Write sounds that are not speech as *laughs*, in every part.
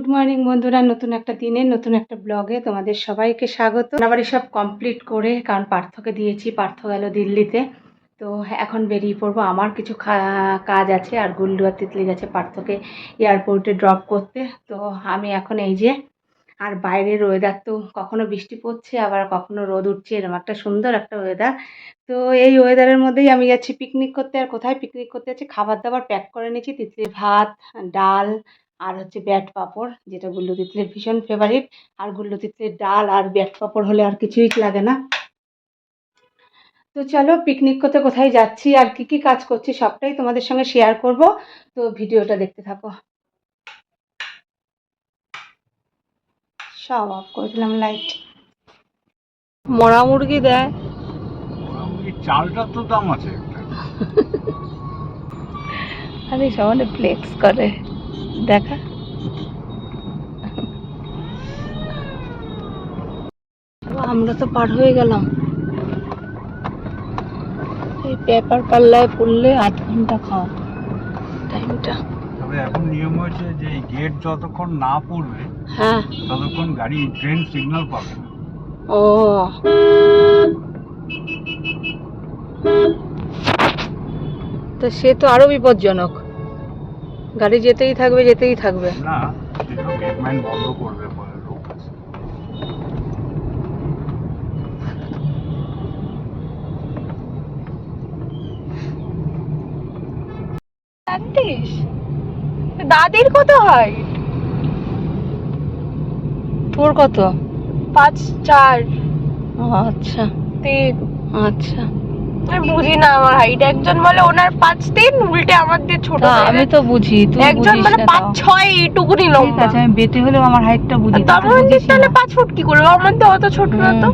Good morning বন্ধুরা, নতুন একটা দিনে, নতুন একটা ব্লগে তোমাদের সবাইকে স্বাগত। আবার সব কমপ্লিট করে, কারণ পার্থকে দিয়েছি, পার্থ গেল দিল্লিতে। তো এখন বেরিয়ে পড়ব, আমার কিছু কাজ আছে আর গুল্লু আর তিতলি গেছে পার্থকে এয়ারপোর্টে ড্রপ করতে। তো আমি এখন এই যে, আর বাইরের ওয়েদার তো কখনো বৃষ্টি পড়ছে, আবার কখনো রোদ উঠছে এরকম একটা সুন্দর একটা ওয়েদার তো এই ওয়েদারের মধ্যেই আমি যাচ্ছি পিকনিক করতে। আর কোথায় পিকনিক করতে যাচ্ছি? খাবার দাবার প্যাক করে নিয়েছি তিতলি ভাত, ডাল আর হচ্ছে ব্যাট পাঁপড় যেটা গুল্লু তিতলির ভীষণ ফেভারিট আর গুল্লু তিতলির ডাল আর ব্যাট পাঁপড় হলে আর কিছুই লাগে না। তো চলো পিকনিক করতে কোথায় যাচ্ছি আর কি কি কাজ করছি সবটাই তোমাদের সঙ্গে শেয়ার করব। তো ভিডিওটা দেখতে থাকো। সব অফ করে দিলাম লাইট মরা মুরগি দেয় এই চালটার তো দাম আছে *laughs* আরে সবাই ফ্লেক্স করে। দেখা। আমরা তো পার হয়ে গেলাম। এই পেপার পাল্লায় পড়লে আধ ঘণ্টা খাওয়া। টাইমটা। তবে এখন নিয়ম হয়েছে যে এই গেট যতক্ষণ না পড়বে হ্যাঁ। ততক্ষণ গাড়ি ট্রেন সিগন্যাল পাবে ও। তো সে তো আরও বিপজ্জনক। গাড়ি যেতেই থাকবে যেতেই থাকবে। না গেটম্যান বন্ধ করবে পরে লোক জানতিস? দাদির কত হয়? তোর কত? পাঁচ চার। ও, আচ্ছা। তিন। আচ্ছা। আমি বুঝি না আমার হাইট একজন বলে ওনার পাঁচ তিন উল্টে আমার দিয়ে ছোট আমি তো বুঝি তুই একজন মানে পাঁচ ছয় এইটুকুনি ঠিক আছে আমি বেটে হলেও আমার হাইটটা বুঝি তো তাহলে পাঁচ ফুট কি করব আমার তো অত ছোট না তো।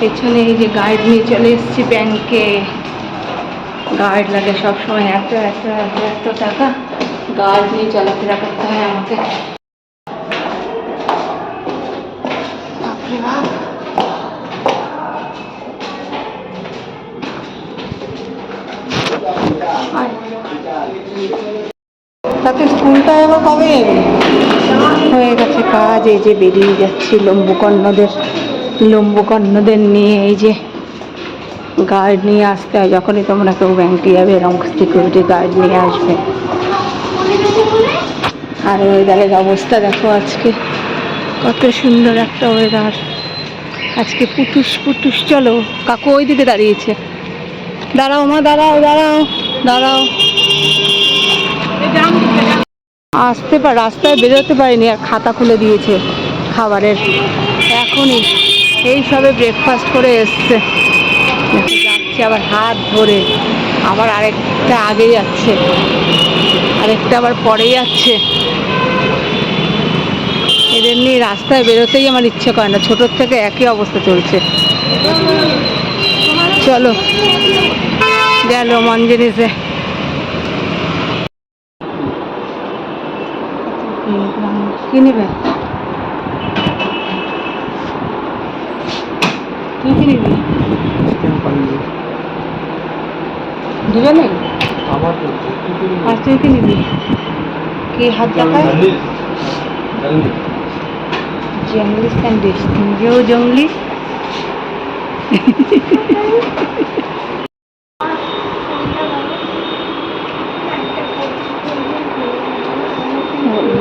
পেছনে এই যে গাইড নিয়ে চলে এসেছি ব্যাংকে গাইড লাগে সবসময় এত এত এত এত টাকা। গাইড নিয়ে চলাফেরা করতে হয় আমাকে। বাপরে বাপ। তাতে স্কুলটা এবার কবে? হয়ে গেছে কাজ, এই যে বেরিয়ে যাচ্ছি লম্বুকর্ণদের লম্বুকর্ণদের নিয়ে, এই যে গার্ড নিয়ে আসতে হয়। যখনই তোমরা কেউ ব্যাংকে যাবে, এরকম সিকিউরিটি গার্ড নিয়ে আসবে। আর ওয়েদারের অবস্থা দেখো আজকে। কত সুন্দর একটা ওয়েদার আজকে পুটুস পুটুস চলো। কাকু ওই দিকে দাঁড়িয়েছে। দাঁড়াও মা, দাঁড়াও দাঁড়াও দাঁড়াও। আসতে পার রাস্তায় বেরোতে পারিনি আর খাতা খুলে দিয়েছে খাবারের। এখনই এই সবে ব্রেকফাস্ট করে এসছে। যাচ্ছে আবার হাত ধরে। আবার আরেকটা আগে যাচ্ছে। আরেকটা আবার পরে যাচ্ছে। এদের নিয়ে রাস্তায় বেরোতেই আমার ইচ্ছে করে না। ছোটোর থেকে একই অবস্থা চলছে। চলো। গেল মন কি নেবে? তুই কি নিবি? দুজনে? আর তুই কি নিবি? কি হাত দেখায় জঙ্গলি স্যান্ডউইচ। নিজেও জঙ্গলি।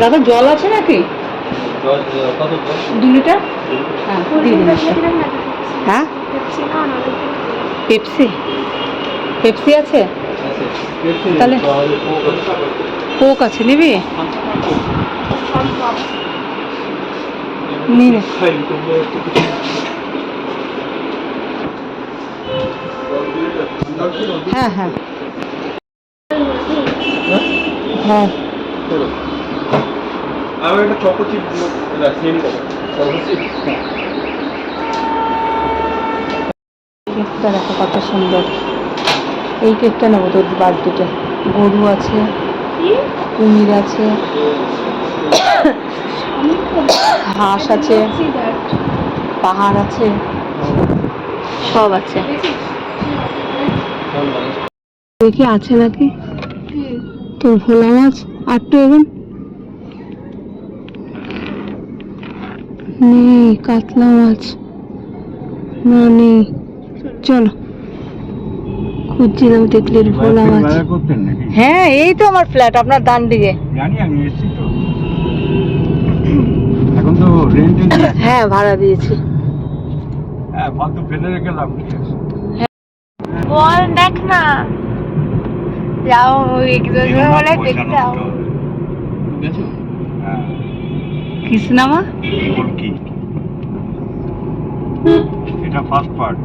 দাদা জল আছে নাকি? দু লিটার? হ্যাঁ হ্যাঁ? Pepsi Pepsi? আছে? তাহলে কোক আছে। নিবি? নিয়ে হ্যাঁ হ্যাঁ। হ্যাঁ। আমার একটা চকো চিপ রাখিয়ে নি কেকটা দেখো কত সুন্দর। এই কেকটা নেব তোর বার্থডেতে। গরু আছে, কুমির আছে, হাঁস আছে, পাহাড় আছে, সব আছে। দেখি আছে নাকি? তোর ভোলা মাছ আর তো এখন নেই কাতলা মাছ না নেই। চলো খুঁজছিলাম দেখলির ভোলা মাছ হ্যাঁ এই তো আমার ফ্ল্যাট আপনার ডান দিকে। জানি আমি এসেছি তো। এখন তো রেন্টে হ্যাঁ ভাড়া দিয়েছি। হ্যাঁ ফালতু ফেলে রেখে লাভ কি বল দেখ না। যাও যাও হ্যাঁ। কৃষ্ণামা কলকি এটা ফার্স্ট পার্ট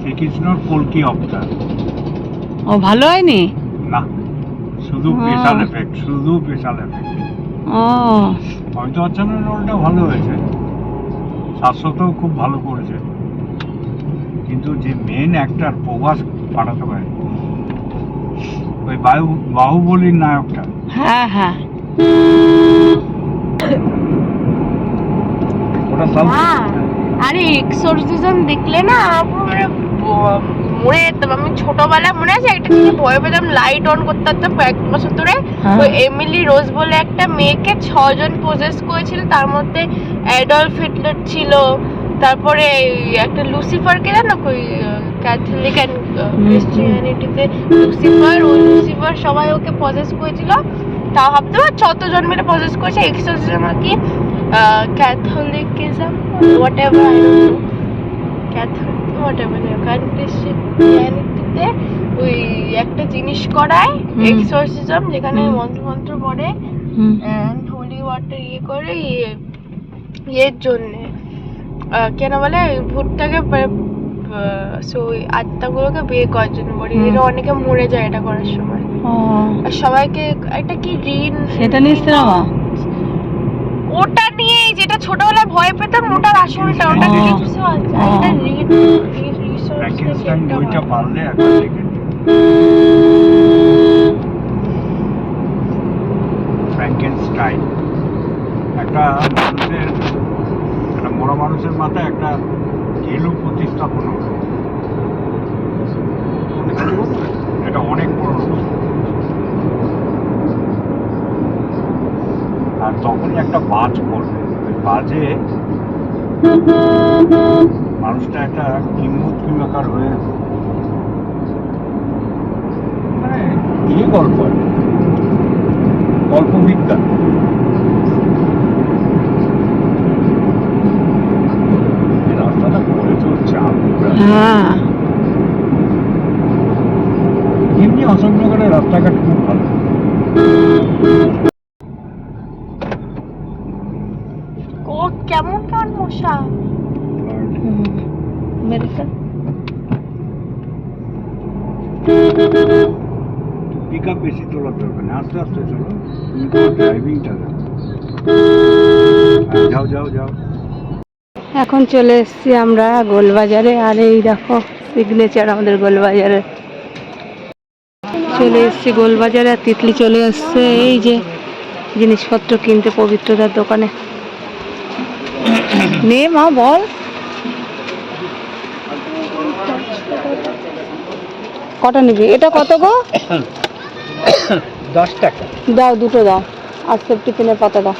শ্রীকৃষ্ণর কলকি অবতার ও ভালো হয়নি? না শুধু স্পেশাল এফেক্ট শুধু স্পেশাল এফেক্ট ও। অমিতাভ বচ্চনের রোলটা ভালো হয়েছে। শাশ্বতও খুব ভালো করেছে। কিন্তু যে মেন অ্যাক্টার প্রভাস পাঠাতে পারে ওই বায়ু বাহুবলীর নায়কটা। হ্যাঁ হ্যাঁ হ্যাঁ। আরে এক্সোরসিজম দেখলে না মানে মরে যেতাম আমি ছোটবেলায় মনে আছে একটা ভয় পেতাম লাইট অন করতে কয়েক বছর ধরে। হ্যাঁ। ওই এমিলি রোজ বলে একটা মেয়েকে ছজন পজেস করেছিল তার মধ্যে অ্যাডলফ হিটলার ছিল তারপরে একটা লুসিফারকে জানো ওই ক্যাথলিক অ্যান্ড ক্রিশ্চিয়ানিটিতে লুসিফার ওই লুসিফার সবাই ওকে পজেস করেছিল। তা ভাবতে পারছ যতজন মিলে পজেস করেছে এক্সোরসিজম আর কি Catholicism whatever Catholic whatever ক্রিশ্চিয়ানিটিতে ওই একটা জিনিস করায় হুম। এক্সোরসিজম যেখানে মন্ত্র মন্ত্র পড়ে হোলি ওয়াটার ইয়ে করে ইয়ে ইয়ের জন্যে কেন বলে ভূতটাকে সো আত্মাগুলোকে বিয়ে করার জন্য বলি এরা অনেকে মরে যায় এটা করার সময় আর সবাইকে একটা কি ঋণ সেটা নিয়ে ওটা নিয়ে যেটা ছোটবেলায় ভয় পেতাম ওটার আসলটা ওটা। কিছু আছে এটা ঋণ রিসোর্স বইটা পারলে একবার দেখে ফ্র্যাঙ্কেনস্টাইন একটা মানুষের একটা মরা মানুষের মাথায় একটা ঘেলু এটা অনেক বড় আর তখনই একটা বাজ পড়বে। ওই বাজে মানুষটা একটা কিম্ভূত কিমাকার হয়ে মানে ইয়ে গল্প। গল্প বিজ্ঞান এই রাস্তাটা করে চলছে আলুরা। হ্যাঁ এমনি অশোকনগরের রাস্তাঘাট খুব ভালো। কেমন কেমন মশা? মেডিকেল পিক আপ বেশি তোলার দরকার নেই আস্তে আস্তে চলো। তুমি তোমার ড্রাইভিংটা যাও যাও যাও। এখন চলে এসেছি আমরা গোলবাজারে আর এই দেখো সিগনেচার আমাদের গোলবাজারে চলে এসেছি গোলবাজারে আর তিতলি চলে এসছে এই যে জিনিসপত্র কিনতে পবিত্রতার দোকানে। নে মা বল। কটা নিবি? এটা কত গো? দশ টাকা। দাও দুটো দাও। আর সেফটি পিনের পাতা দাও।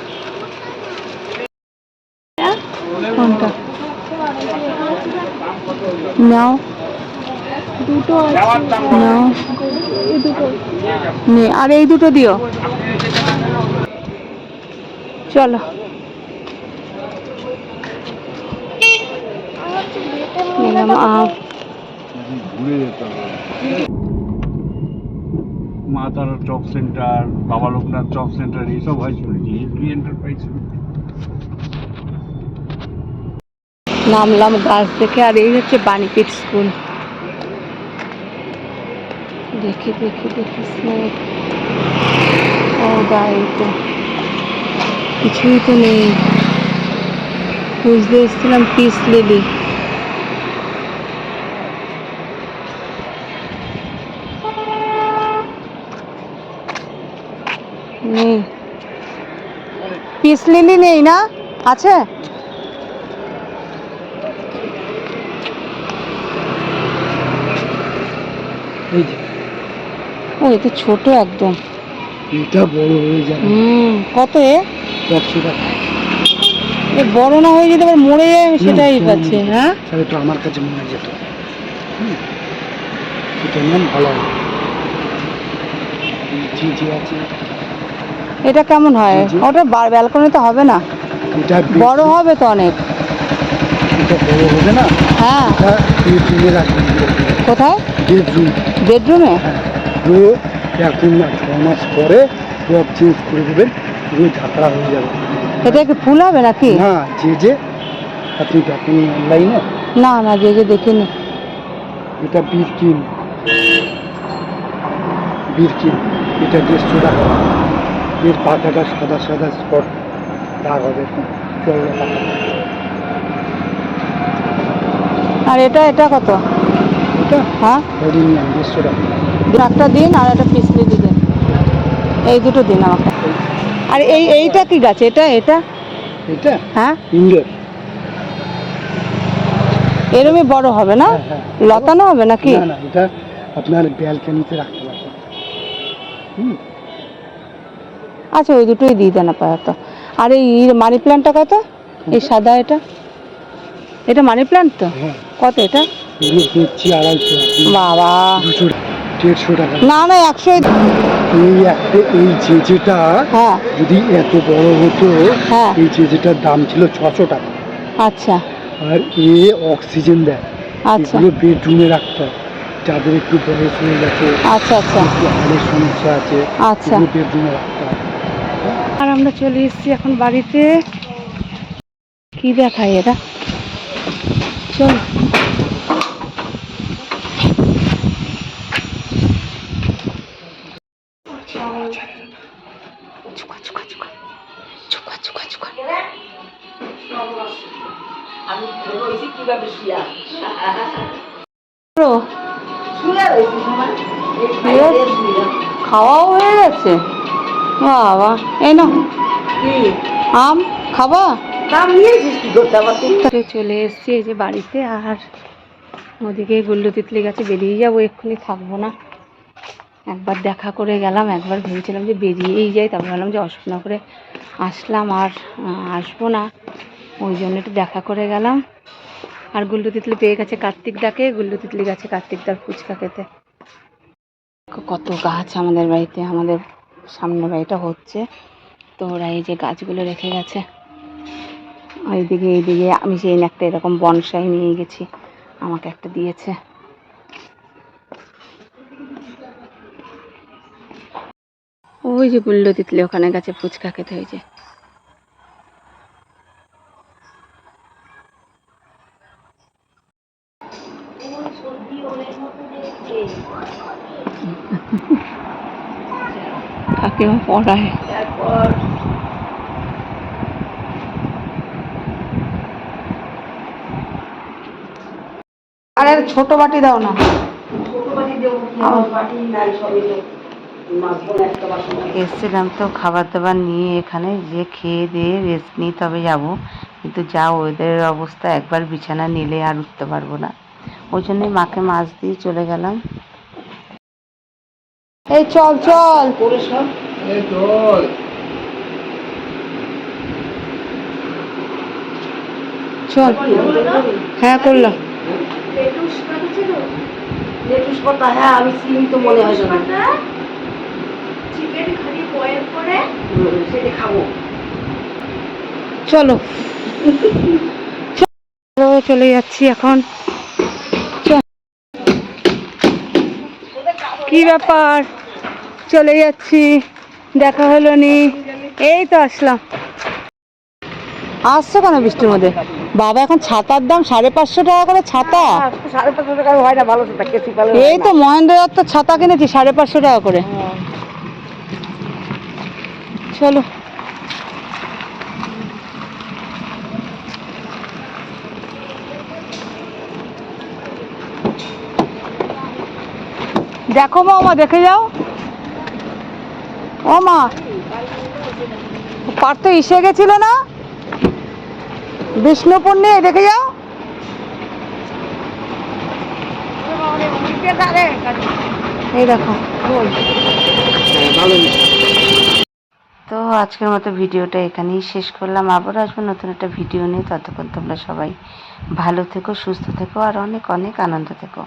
নাও। দুটো নে। আর এই দুটো দিও। চলো। নিলাম আম মা তারা চপ সেন্টার বাবা লোকনাথ চপ সেন্টার এইসব হয় শুনেছি এন্টারপ্রাইজ নামলাম গাছ দেখে আর এই হচ্ছে বাণীপীঠ স্কুল দেখি দেখি দেখি স্নেক ও তো কিছুই তো নেই। খুঁজতে এসেছিলাম পিস লিলি নেই। পিস লিলি নেই না? আছে? ও এ তো ছোট একদম। এটা বড় হয়ে যাবে হুম কত এ? একশো টাকা। এ বড় না হয়ে যেতে আবার মরে যায় সেটাই পাচ্ছি হ্যাঁ? তাহলে তো আমার কাছে মনে যেত। এটা ভালো জি জি আছে। এটা কেমন হয়। ওটা ব্যালকনিতে হবে না? বড় হবে তো অনেক। বড় হবে না? হ্যাঁ। কোথায়? বেডরুম। বেডরুমে? হ্যাঁ। পুরো এখন না ছ মাস পরে সব চেঞ্জ করে দেবেন পুরো ঝাঁকড়া হয়ে যাবে। এটা কি ফুল হবে নাকি? না যে যে আপনি দেখেন অনলাইনে না না যে যে দেখিনি। এটা বিরকিন বিরকিন এটা দেড়শো টাকা এর পাতাটা সাদা সাদা স্পট দাগ হবে। পাতা আর এটা এটা কত? হ্যাঁ। একটা। দিন আর একটা পিসলি দিন। এই দুটো দিন আমাকে। আর এই এইটা কি গাছ? এটা এটা? এটা? হ্যাঁ। ইন্ডোর এরমই বড় হবে না? হ্যাঁ, হ্যাঁ। লতানো হবে নাকি? না না এটা আপনার ব্যালকানিতে রাখতে পারবেন। হুম। আচ্ছা ওই দুটোই দিয়ে দেন আপাতত। আর এই মানি প্ল্যান্টটা কত? এই সাদা এটা? এটা মানি প্ল্যান্ট তো? কত এটা? এগুলো আড়াইশো বাবা। দুশো দেড়শো টাকা না না একশো এই একটা এই হ্যাঁ। যদি এত বড় হতো হ্যাঁ। এই দাম ছিল ছশো টাকা। আচ্ছা। আর এ অক্সিজেন দেয়। আচ্ছা। এগুলো বেডরুমে রাখতে হয়। যাদের একটু বয়স হয়ে গেছে আচ্ছা আচ্ছা। হাড়ের সমস্যা আছে আচ্ছা। বেডরুমে রাখতে হয়। আর আমরা চলে এসেছি এখন বাড়িতে। কি দেখায় এরা? চল। আম খাবা? চলে এসেছি এই যে বাড়িতে আর ওদিকে গুল্লু তিতলি গাছে বেরিয়ে যাব এক্ষুনি থাকব না। একবার দেখা করে গেলাম একবার ভেবেছিলাম যে বেরিয়েই যাই তারপর ভাবলাম যে অসুবিধা করে আসলাম আর আসব না। ওই জন্য একটু দেখা করে গেলাম। আর গুল্লু তিতলি পেয়ে গেছে কার্তিক ডাকে গুল্লু তিতলি গেছে কার্তিক দার ফুচকা খেতে। কত গাছ আমাদের বাড়িতে আমাদের সামনের বাড়িটা হচ্ছে। তো ওরা এই যে গাছগুলো রেখে গেছে। এইদিকে এইদিকে আমি সেই একটা এরকম বনসাই নিয়ে গেছি। আমাকে একটা দিয়েছে। ওই যে গুল্লো তিতলি, ওখানে গেছে ফুচকা খেতে হয়েছে। কাকিমা পড়ায়। আরে ছোট বাটি দাও না। এসেছিলাম তো খাবার দাবার নিয়ে এখানে যে খেয়ে দিয়ে রেস্ট নিয়ে তবে যাব। কিন্তু যা ওদের অবস্থা একবার বিছানা নিলে আর উঠতে পারব না। ওই জন্যই মাকে মাছ দিয়ে চলে গেলাম। এই চল চল। চল। হ্যাঁ করলাম চিকেন খালি বয়েল করে চলো। চলো, চলে যাচ্ছি এখন। কি ব্যাপার? চলে যাচ্ছি দেখা হলো নি। এই তো আসলাম। আসছো কেন বৃষ্টির মধ্যে? বাবা এখন ছাতার দাম সাড়ে পাঁচশো টাকা করে ছাতা। সাড়ে পাঁচশো টাকা হয় না ভালো সেটা কেসি পালে এই তো মহেন্দ্র দত্ত ছাতা কিনেছি সাড়ে পাঁচশো টাকা করে। চলো। দেখো মা ওমা দেখে যাও। ও মা পার তো এসে গেছিল না? বিষ্ণুপুর নিয়ে দেখে যাও। এই দেখো। তো আজকের মতো ভিডিওটা এখানেই শেষ করলাম। আবার আসব নতুন একটা ভিডিও নিয়ে। ততক্ষণ তোমরা সবাই ভালো থেকো, সুস্থ থেকো, আর অনেক অনেক আনন্দ থেকো।